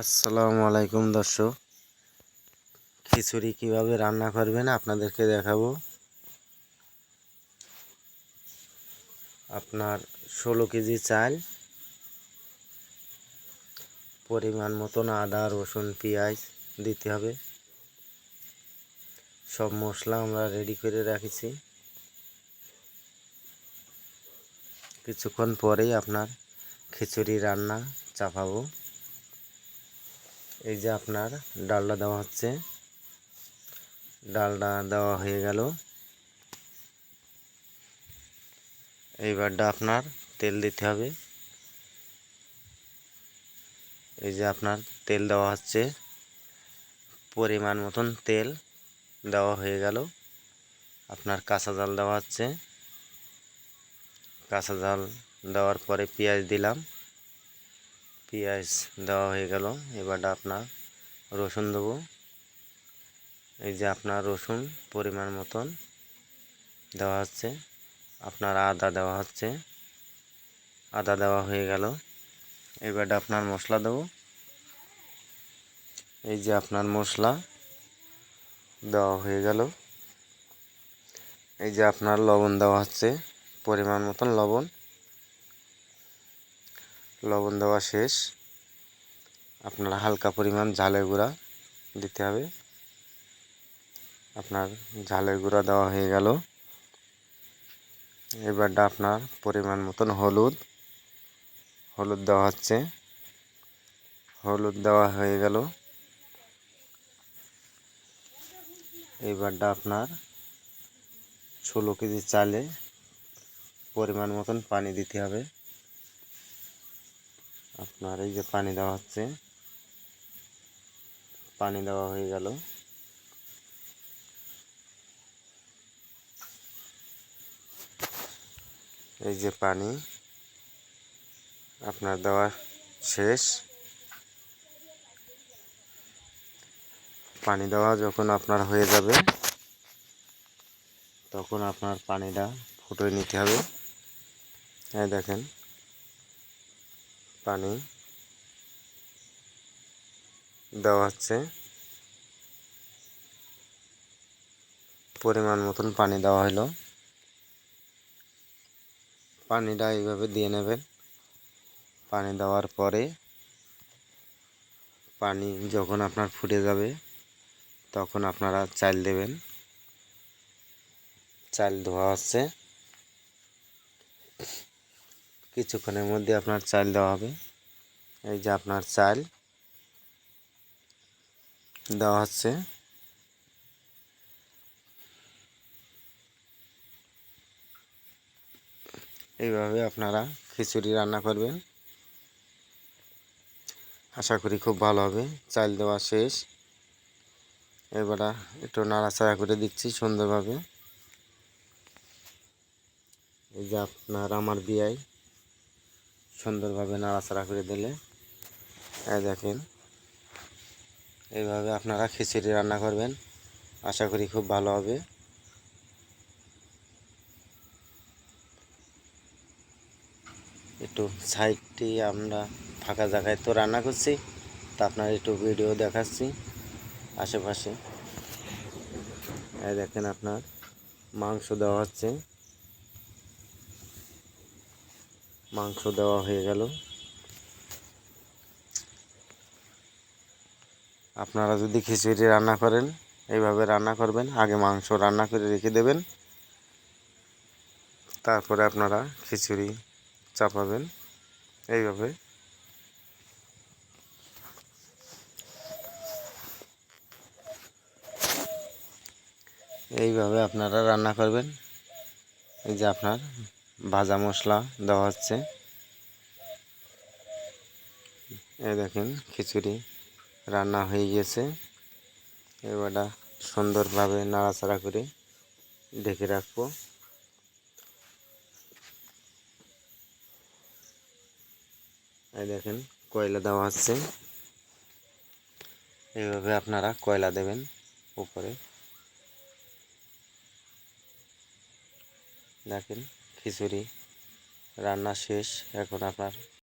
আসসালামু আলাইকুম দর্শক। খিচুড়ি কীভাবে রান্না করবেন আপনাদেরকে দেখাবো। আপনার ষোলো কেজি চাল, পরিমাণ মতন আদা, রসুন, পেঁয়াজ দিতে হবে। সব মশলা আমরা রেডি করে রাখেছি। কিছুক্ষণ পরেই আপনার খিচুড়ি রান্না চাপাবো। এই যে আপনার ডালটা দেওয়া হচ্ছে। ডালটা দেওয়া হয়ে গেল। এইবারটা আপনার তেল দিতে হবে। এই যে আপনার তেল দেওয়া হচ্ছে। পরিমাণ মতন তেল দেওয়া হয়ে গেল। আপনার কাঁচা জাল দেওয়া হচ্ছে। কাঁচা জাল দেওয়ার পরে পেঁয়াজ দিলাম। পেঁয়াজ দেওয়া হয়ে গেল। এবারটা আপনার রসুন দেবো। এই যে আপনার রসুন পরিমাণ মতন দেওয়া হচ্ছে। আপনার আদা দেওয়া হচ্ছে। আদা দেওয়া হয়ে গেল। এবারটা আপনার মশলা দেবো। এই যে আপনার মশলা দেওয়া হয়ে গেল। এই যে আপনার লবণ দেওয়া হচ্ছে। পরিমাণ মতন লবণ। লবণ দেওয়া শেষ। আপনার হালকা পরিমাণ ঝালের গুঁড়া দিতে হবে। আপনার ঝালের গুঁড়া দেওয়া হয়ে গেল। এবারটা আপনার পরিমাণ মতন হলুদ। হলুদ দেওয়া হচ্ছে। হলুদ দেওয়া হয়ে গেল। এইবারটা আপনার ষোলো কেজি চালে পরিমাণ মতন পানি দিতে হবে। আপনার এই যে পানি দেওয়া হচ্ছে, পানি দেওয়া হয়ে গেল। এই যে পানি, আপনার দেওয়া শেষ। পানি দেওয়া যখন আপনার হয়ে যাবে, তখন আপনার পানিটা ফুটিয়ে নিতে হবে। হ্যাঁ দেখেন পানি দেওয়া হচ্ছে। পরিমাণ মতন পানি দেওয়া হলো পানিটা এইভাবে দিয়ে নেবেন। পানি দেওয়ার পরে পানি যখন আপনার ফুটে যাবে, তখন আপনারা চাল দেবেন। চাল ধোয়া হচ্ছে। কিছুক্ষণের মধ্যে আপনার চাল দেওয়া হবে। এই যে আপনার চাল দেওয়া হচ্ছে। এইভাবে আপনারা খিচুড়ি রান্না করবেন। আশা করি খুব ভালো হবে। চাল দেওয়া শেষ। এবার একটু নাড়াচাড়া করে দিচ্ছি সুন্দরভাবে। এই যে আপনার আমার বিয়াই। সুন্দরভাবে নাড়াচাড়া করে দিলে। দেখেন, এইভাবে আপনারা খিচুড়ি রান্না করবেন। আশা করি খুব ভালো হবে। একটু সাইডটি আমরা ফাঁকা জায়গায় তো রান্না করছি, তা আপনার একটু ভিডিও দেখাচ্ছি আশেপাশে। দেখেন আপনার মাংস দেওয়া হচ্ছে। মাংস দেওয়া হয়ে গেল। আপনারা যদি খিচুড়ি রান্না করেন, এইভাবে রান্না করবেন, আগে মাংস রান্না করে রেখে দেবেন। তারপরে আপনারা খিচুড়ি চাপাবেন, এইভাবে। এইভাবে আপনারা রান্না করবেন। এই যে আপনার ভাজা মশলা দেওয়া হচ্ছে। এই দেখেন, খিচুড়ি রান্না হয়ে গেছে এবারটা সুন্দরভাবে নাড়াচাড়া করে ঢেকে রাখব। এই দেখেন, কয়লা দেওয়া হচ্ছে। এইভাবে আপনারা কয়লা দেবেন উপরে। দেখেন খিচুড়ি। রান্না শেষ এখন আপনার